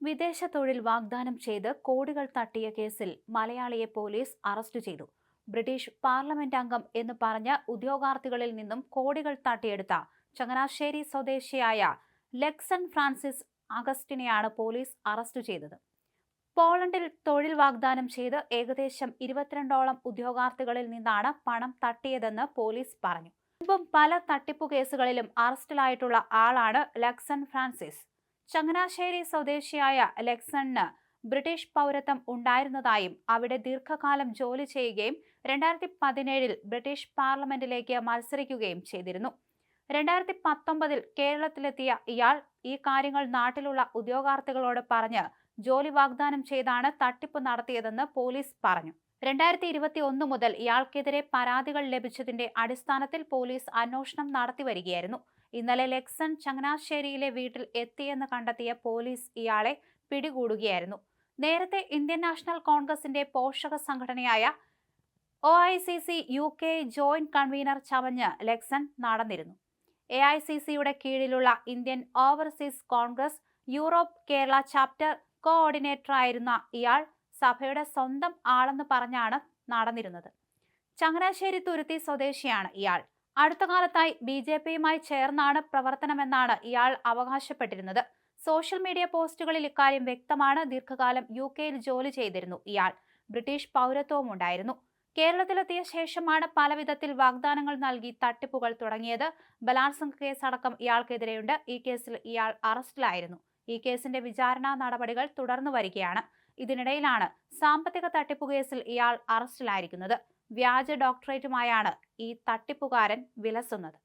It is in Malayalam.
വിദേശ തൊഴിൽ വാഗ്ദാനം ചെയ്ത് കോടികൾ തട്ടിയ കേസിൽ മലയാളിയെ പോലീസ് അറസ്റ്റ് ചെയ്തു. ബ്രിട്ടീഷ് പാർലമെന്റ് അംഗം എന്ന് പറഞ്ഞ ഉദ്യോഗാർത്ഥികളിൽ നിന്നും കോടികൾ തട്ടിയെടുത്ത ചങ്ങനാശ്ശേരി സ്വദേശിയായ ലെക്സൺ ഫ്രാൻസിസ് അഗസ്റ്റിനെയാണ് പോലീസ് അറസ്റ്റ് ചെയ്തത്. പോളണ്ടിൽ തൊഴിൽ വാഗ്ദാനം ചെയ്ത് ഏകദേശം ഇരുപത്തിരണ്ടോളം ഉദ്യോഗാർത്ഥികളിൽ നിന്നാണ് പണം തട്ടിയതെന്ന് പോലീസ് പറഞ്ഞു. മുമ്പും പല തട്ടിപ്പു കേസുകളിലും അറസ്റ്റിലായിട്ടുള്ള ആളാണ് ലക്സൺ ഫ്രാൻസിസ്. ചങ്ങനാശ്ശേരി സ്വദേശിയായ ലെക്സണിന് ബ്രിട്ടീഷ് പൗരത്വം ഉണ്ടായിരുന്നതായും അവിടെ ദീർഘകാലം ജോലി ചെയ്യുകയും രണ്ടായിരത്തി പതിനേഴിൽ ബ്രിട്ടീഷ് പാർലമെന്റിലേക്ക് മത്സരിക്കുകയും ചെയ്തിരുന്നു. രണ്ടായിരത്തി പത്തൊമ്പതിൽ കേരളത്തിലെത്തിയ ഇയാൾ ഈ കാര്യങ്ങൾ നാട്ടിലുള്ള ഉദ്യോഗാർത്ഥികളോട് പറഞ്ഞ് ജോലി വാഗ്ദാനം ചെയ്താണ് തട്ടിപ്പ് നടത്തിയതെന്ന് പോലീസ് പറഞ്ഞു. രണ്ടായിരത്തി ഇരുപത്തി ഒന്ന് മുതൽ ഇയാൾക്കെതിരെ പരാതികൾ ലഭിച്ചതിന്റെ അടിസ്ഥാനത്തിൽ പോലീസ് അന്വേഷണം നടത്തി വരികയായിരുന്നു. ഇന്നലെ ലെക്സൺ ചങ്ങനാശ്ശേരിയിലെ വീട്ടിൽ എത്തിയെന്ന് കണ്ടെത്തിയ പോലീസ് ഇയാളെ പിടികൂടുകയായിരുന്നു. നേരത്തെ ഇന്ത്യൻ നാഷണൽ കോൺഗ്രസിന്റെ പോഷക സംഘടനയായ O I C C U K joint convener ചമഞ്ഞ് ലെക്സൺ നടന്നിരുന്നു. എ ഐ സി സിയുടെ കീഴിലുള്ള Indian overseas Congress Europe Kerala chapter കോഓർഡിനേറ്ററായിരുന്ന ഇയാൾ സഭയുടെ സ്വന്തം ആളെന്ന് പറഞ്ഞാണ് നടന്നിരുന്നത്. ചങ്ങനാശ്ശേരി തുരുത്തി സ്വദേശിയാണ് ഇയാൾ. അടുത്ത കാലത്തായി ബി ജെ പിയുമായി ചേർന്നാണ് പ്രവർത്തനമെന്നാണ് ഇയാൾ അവകാശപ്പെട്ടിരുന്നത്. സോഷ്യൽ മീഡിയ പോസ്റ്റുകളിൽ ഇക്കാര്യം വ്യക്തമാണ്. ദീർഘകാലം യു കെയിൽ ജോലി ചെയ്തിരുന്നു ഇയാൾ. ബ്രിട്ടീഷ് പൗരത്വവും ഉണ്ടായിരുന്നു കേരളത്തിലെത്തിയ ശേഷമാണ് പലവിധത്തിൽ വാഗ്ദാനങ്ങൾ നൽകി തട്ടിപ്പുകൾ തുടങ്ങിയത്. ബലാത്സംഗ കേസ് അടക്കം ഇയാൾക്കെതിരെയുണ്ട്. ഈ കേസിൽ ഇയാൾ അറസ്റ്റിലായിരുന്നു. ഈ കേസിന്റെ വിചാരണാ നടപടികൾ തുടർന്നു വരികയാണ്. ഇതിനിടയിലാണ് സാമ്പത്തിക തട്ടിപ്പ് കേസിൽ ഇയാൾ അറസ്റ്റിലായിരിക്കുന്നത്. വ്യാജ ഡോക്ടറേറ്റുമായാണ് ഈ തട്ടിപ്പുകാരൻ വിലസുന്നത്.